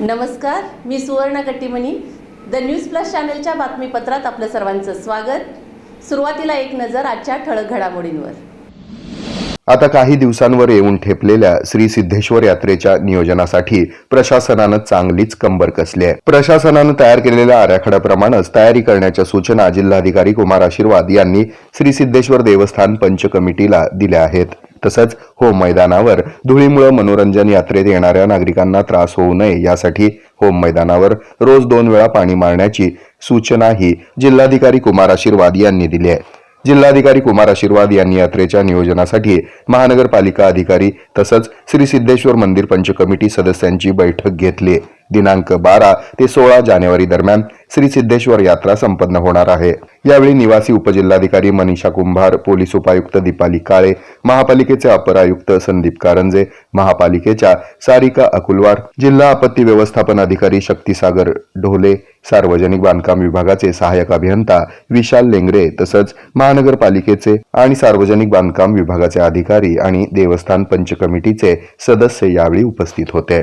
नमस्कार मी सुवर्ण Kattimani. The news plus चॅनलच्या बातमीपत्रात आपलं सर्वांचं स्वागत. सुरुवातीला एक नजर आजच्या ठळक घडामोडींवर. आता काही दिवसांवर येऊन ठेपलेल्या श्री सिद्धेश्वर यात्रेच्या नियोजनासाठी प्रशासनानं चांगलीच कंबर कसली आहे. प्रशासनानं तयार केलेल्या आराखड्याप्रमाणेच तयारी करण्याच्या सूचना जिल्हाधिकारी कुमार आशीर्वाद यांनी श्री सिद्धेश्वर देवस्थान पंच कमिटीला दिल्या आहेत. तसंच होम मैदानावर धुळीमुळे मनोरंजन यात्रेत येणाऱ्या नागरिकांना त्रास होऊ नये यासाठी होम मैदानावर रोज दोन वेळा पाणी मारण्याची सूचनाही जिल्हाधिकारी कुमार आशीर्वाद यांनी दिली आहे. जिल्हाधिकारी कुमार आशीर्वाद यांनी यात्रेच्या नियोजनासाठी महानगरपालिका अधिकारी तसंच श्री सिद्धेश्वर मंदिर पंच कमिटी सदस्यांची बैठक घेतली दिनांक बारा ते सोळा जानेवारी दरम्यान श्री सिद्धेश्वर यात्रा संपन्न होणार आहे. यावेळी निवासी उपजिल्हाधिकारी मनीषा कुंभार पोलीस उपायुक्त दीपाली काळे महापालिकेचे अपर आयुक्त संदीप कारंजे महापालिकेच्या सारिका अकुलवार जिल्हा आपत्ती व्यवस्थापन अधिकारी शक्तीसागर ढोले सार्वजनिक बांधकाम विभागाचे सहाय्यक अभियंता विशाल लेंगरे तसंच महानगरपालिकेचे आणि सार्वजनिक बांधकाम विभागाचे अधिकारी आणि देवस्थान पंच कमिटीचे सदस्य यावेळी उपस्थित होते.